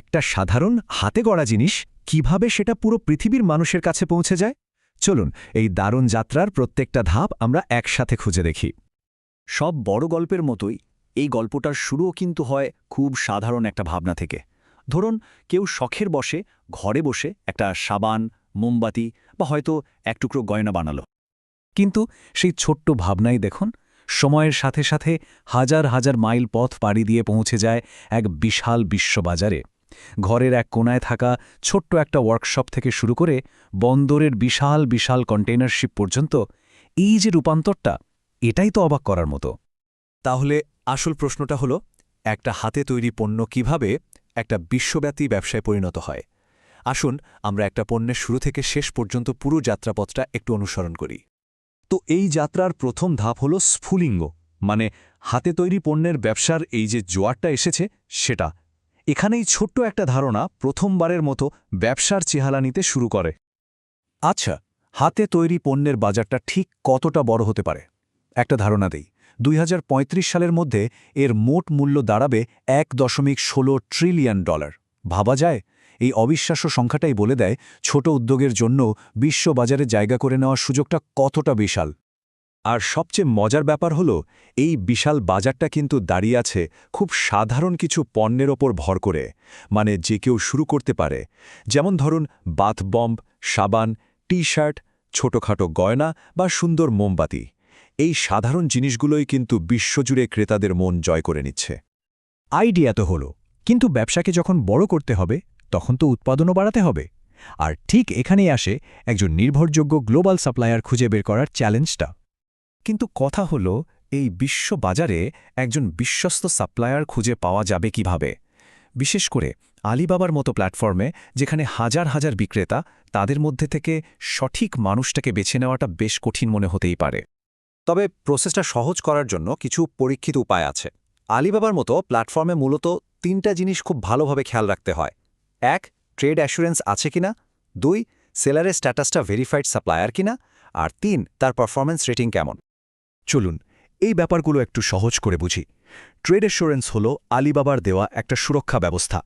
একটা সাধারণ হাতে গড়া জিনিস কীভাবে সেটা পুরো পৃথিবীর মানুষের কাছে পৌঁছে যায়? চলুন, এই দারুণ যাত্রার প্রত্যেকটা ধাপ আমরা একসাথে খুঁজে দেখি। সব বড় গল্পের মতোই, এই গল্পটার শুরুও কিন্তু হয় খুব সাধারণ একটা ভাবনা থেকে। ধরুন, কেউ শখের বসে, ঘরে বসে একটা সাবান, মোমবাতি বা হয়তো এক টুকরো গয়না বানালো। কিন্তু সেই ছোট্ট ভাবনাই দেখুন, সময়ের সাথে সাথে হাজার হাজার মাইল পথ পাড়ি দিয়ে পৌঁছে যায় এক বিশাল বিশ্ববাজারে। ঘরের এক কোনায় থাকা ছোট্ট একটা ওয়ার্কশপ থেকে শুরু করে বন্দরের বিশাল বিশাল কন্টেইনারশিপ পর্যন্ত এই যে রূপান্তরটা, এটাই তো অবাক করার মতো। তাহলে আসল প্রশ্নটা হলো, একটা হাতে তৈরি পণ্য কীভাবে একটা বিশ্বব্যাপী ব্যবসায় পরিণত হয়? আসুন আমরা একটা পণ্যের শুরু থেকে শেষ পর্যন্ত পুরো যাত্রাপথটা একটু অনুসরণ করি। তো এই যাত্রার প্রথম ধাপ হল স্ফুলিঙ্গ মানে হাতে তৈরি পণ্যের ব্যবসার এই যে জোয়ারটা এসেছে, সেটা এখানেই ছোট্ট একটা ধারণা প্রথমবারের মতো ব্যবসার চেহারা নিতে শুরু করে। আচ্ছা হাতে তৈরি পণ্যের বাজারটা ঠিক কতটা বড় হতে পারে? একটা ধারণা দেই, দুই হাজার পঁয়ত্রিশ সালের মধ্যে এর মোট মূল্য দাঁড়াবে এক দশমিক ষোলো ট্রিলিয়ন ডলার। ভাবা যায়? এই অবিশ্বাস্য সংখ্যাটাই বলে দেয় ছোট উদ্যোগের জন্য বিশ্ববাজারে জায়গা করে নেওয়ার সুযোগটা কতটা বিশাল। আর সবচেয়ে মজার ব্যাপার হল, এই বিশাল বাজারটা কিন্তু দাঁড়িয়ে আছে খুব সাধারণ কিছু পণ্যের ওপর ভর করে মানে যে কেউ শুরু করতে পারে। যেমন ধরুন বাথবম্ব সাবান টি শার্ট ছোটখাটো গয়না বা সুন্দর মোমবাতি। এই সাধারণ জিনিসগুলোই কিন্তু বিশ্বজুড়ে ক্রেতাদের মন জয় করে নিচ্ছে। আইডিয়া তো হলো, কিন্তু ব্যবসাকে যখন বড় করতে হবে, তখন তো উৎপাদনও বাড়াতে হবে। আর ঠিক এখানেই আসে একজন নির্ভরযোগ্য গ্লোবাল সাপ্লায়ার খুঁজে বের করার চ্যালেঞ্জটা। কিন্তু কথা হল, এই বিশ্ব বাজারে একজন বিশ্বস্ত সাপ্লায়ার খুঁজে পাওয়া যাবে কীভাবে? বিশেষ করে আলিবাবার মতো প্ল্যাটফর্মে, যেখানে হাজার হাজার বিক্রেতা, তাদের মধ্যে থেকে সঠিক মানুষটাকে বেছে নেওয়াটা বেশ কঠিন মনে হতেই পারে। তবে প্রসেসটা সহজ করার জন্য কিছু পরীক্ষিত উপায় আছে। আলিবাবার মতো প্ল্যাটফর্মে মূলত তিনটা জিনিস খুব ভালোভাবে খেয়াল রাখতে হয়। এক, ট্রেড অ্যাসুরেন্স আছে কিনা? দুই, সেলারের স্ট্যাটাসটা ভেরিফাইড সাপ্লায়ার কিনা? আর তিন, তার পারফরম্যান্স রেটিং কেমন? চলুন, এই ব্যাপারগুলো একটু সহজ করে বুঝি। ট্রেড অ্যাসুরেন্স হল আলিবাবার দেওয়া একটা সুরক্ষা ব্যবস্থা।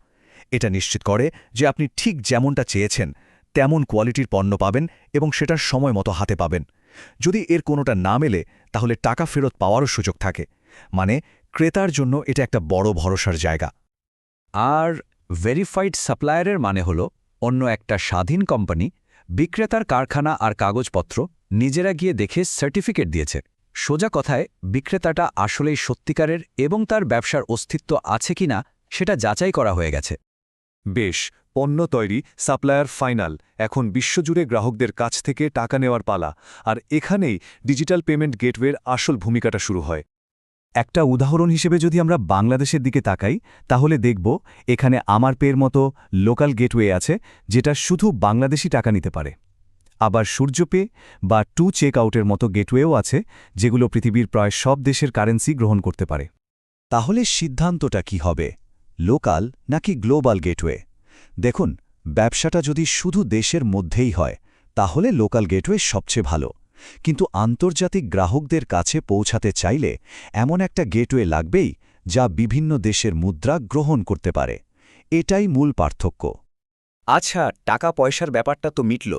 এটা নিশ্চিত করে যে আপনি ঠিক যেমনটা চেয়েছেন, তেমন কোয়ালিটির পণ্য পাবেন এবং সেটার সময় মতো হাতে পাবেন। যদি এর কোনোটা না মেলে, তাহলে টাকা ফেরত পাওয়ারও সুযোগ থাকে। মানে ক্রেতার জন্য এটা একটা বড় ভরসার জায়গা। আর ভেরিফাইড সাপ্লায়ারের মানে হল, অন্য একটা স্বাধীন কোম্পানি বিক্রেতার কারখানা আর কাগজপত্র নিজেরা গিয়ে দেখে সার্টিফিকেট দিয়েছে। সোজা কথায়, বিক্রেতাটা আসলেই সত্যিকারের এবং তার ব্যবসার অস্তিত্ব আছে কিনা সেটা যাচাই করা হয়ে গেছে। বেশ, পণ্য তৈরি, সাপ্লায়ার ফাইনাল, এখন বিশ্বজুড়ে গ্রাহকদের কাছ থেকে টাকা নেওয়ার পালা, আর এখানেই ডিজিটাল পেমেন্ট গেটওয়ের আসল ভূমিকাটা শুরু হয়। একটা উদাহরণ হিসেবে যদি আমরা বাংলাদেশের দিকে তাকাই, তাহলে দেখব এখানে আমার পেয়ের মতো লোকাল গেটওয়ে আছে, যেটা শুধু বাংলাদেশি টাকা নিতে পারে। আবার সূর্যপে বা টু চেক আউটের মতো গেটওয়েও আছে, যেগুলো পৃথিবীর প্রায় সব দেশের কারেন্সি গ্রহণ করতে পারে। তাহলে সিদ্ধান্তটা কি হবে? লোকাল নাকি গ্লোবাল গেটওয়ে? দেখুন, ব্যবসাটা যদি শুধু দেশের মধ্যেই হয়, তাহলে লোকাল গেটওয়ে সবচেয়ে ভালো। কিন্তু আন্তর্জাতিক গ্রাহকদের কাছে পৌঁছাতে চাইলে এমন একটা গেটওয়ে লাগবেই যা বিভিন্ন দেশের মুদ্রা গ্রহণ করতে পারে। এটাই মূল পার্থক্য। আচ্ছা টাকা পয়সার ব্যাপারটা তো মিটল।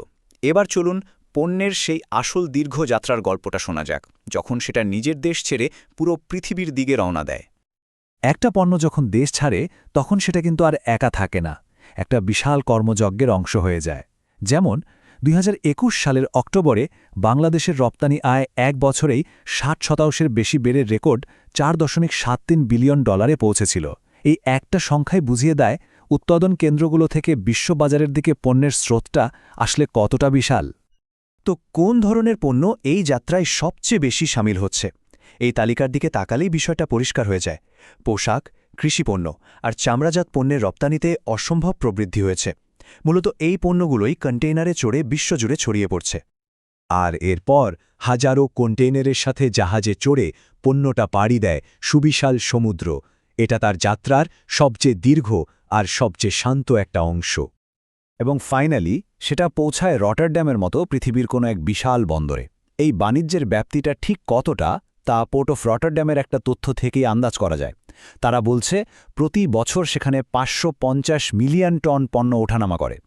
এবার চলুন পণ্যের সেই আসল দীর্ঘ যাত্রার গল্পটা শোনা যাক, যখন সেটা নিজের দেশ ছেড়ে পুরো পৃথিবীর দিকে রওনা দেয়। একটা পণ্য যখন দেশ ছাড়ে, তখন সেটা কিন্তু আর একা থাকে না, একটা বিশাল কর্মযজ্ঞের অংশ হয়ে যায়। যেমন, দুই হাজার একুশ সালের অক্টোবরে বাংলাদেশের রপ্তানি আয় এক বছরেই ষাট শতাংশের বেশি বেড়ে রেকর্ড চার দশমিক সাত তিন বিলিয়ন ডলারে পৌঁছেছিল। এই একটা সংখ্যায় বুঝিয়ে দেয় উৎপাদন কেন্দ্রগুলো থেকে বিশ্ববাজারের দিকে পণ্যের স্রোতটা আসলে কতটা বিশাল? তো কোন ধরনের পণ্য এই যাত্রায় সবচেয়ে বেশি সামিল হচ্ছে? এই তালিকার দিকে তাকালেই বিষয়টা পরিষ্কার হয়ে যায়। পোশাক কৃষিপণ্য আর চামড়াজাত পণ্যের রপ্তানিতে অসম্ভব প্রবৃদ্ধি হয়েছে। মূলত এই পণ্যগুলোই কন্টেইনারে চড়ে বিশ্বজুড়ে ছড়িয়ে পড়ছে। আর এরপর হাজারো কন্টেইনারের সাথে জাহাজে চড়ে পণ্যটা পাড়ি দেয় সুবিশাল সমুদ্র। এটা তার যাত্রার সবচেয়ে দীর্ঘ আর সবচেয়ে শান্ত একটা অংশ। এবং ফাইনালি, সেটা পৌঁছায় রটারড্যামের মতো পৃথিবীর কোনো এক বিশাল বন্দরে। এই বাণিজ্যের ব্যাপ্তিটা ঠিক কতটা, তা পোর্ট অফ রটারড্যামের একটা তথ্য থেকেই আন্দাজ করা যায়। তারা বলছে, প্রতি বছর সেখানে পাঁচশো পঞ্চাশ মিলিয়ন টন পণ্য ওঠানামা করে।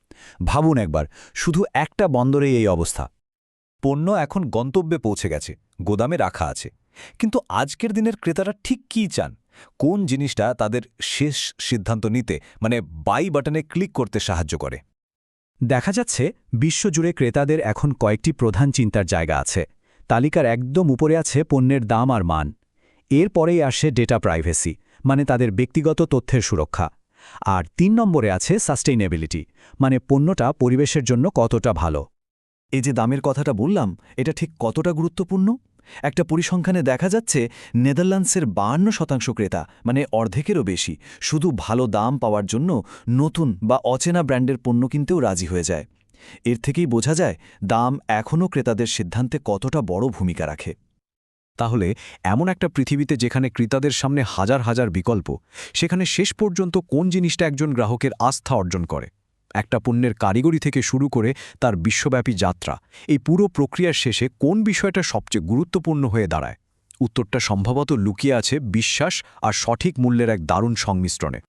ভাবুন একবার, শুধু একটা বন্দরেই এই অবস্থা। পণ্য এখন গন্তব্যে পৌঁছে গেছে, গোদামে রাখা আছে। কিন্তু আজকের দিনের ক্রেতারা ঠিক কী চান? কোন জিনিসটা তাদের শেষ সিদ্ধান্ত নিতে মানে বাই বাটনে ক্লিক করতে সাহায্য করে? দেখা যাচ্ছে, বিশ্বজুড়ে ক্রেতাদের এখন কয়েকটি প্রধান চিন্তার জায়গা আছে। তালিকার একদম উপরে আছে পণ্যের দাম আর মান। এরপরেই আসে ডেটা প্রাইভেসি মানে তাদের ব্যক্তিগত তথ্যের সুরক্ষা। আর তিন নম্বরে আছে সাস্টেইনেবিলিটি মানে পণ্যটা পরিবেশের জন্য কতটা ভালো। এই যে দামের কথাটা বললাম, এটা ঠিক কতটা গুরুত্বপূর্ণ? একটা পরিসংখ্যানে দেখা যাচ্ছে নেদারল্যান্ডসের বাহান্ন শতাংশ ক্রেতা মানে অর্ধেকেরও বেশি, শুধু ভালো দাম পাওয়ার জন্য নতুন বা অচেনা ব্র্যান্ডের পণ্য কিনতেও রাজি হয়ে যায়। এর থেকেই বোঝা যায়, দাম এখনও ক্রেতাদের সিদ্ধান্তে কতটা বড় ভূমিকা রাখে। তাহলে, এমন একটা পৃথিবীতে যেখানে ক্রেতাদের সামনে হাজার হাজার বিকল্প, সেখানে শেষ পর্যন্ত কোন জিনিসটা একজন গ্রাহকের আস্থা অর্জন করে? একটা পণ্যের কারিগরি থেকে শুরু করে তার বিশ্বব্যাপী যাত্রা। এই পুরো প্রক্রিয়ার শেষে কোন বিষয়টা সবচেয়ে গুরুত্বপূর্ণ হয়ে দাঁড়ায়? উত্তরটা সম্ভবত লুকিয়ে আছে বিশ্বাস আর সঠিক মূল্যের এক দারুণ সংমিশ্রণে।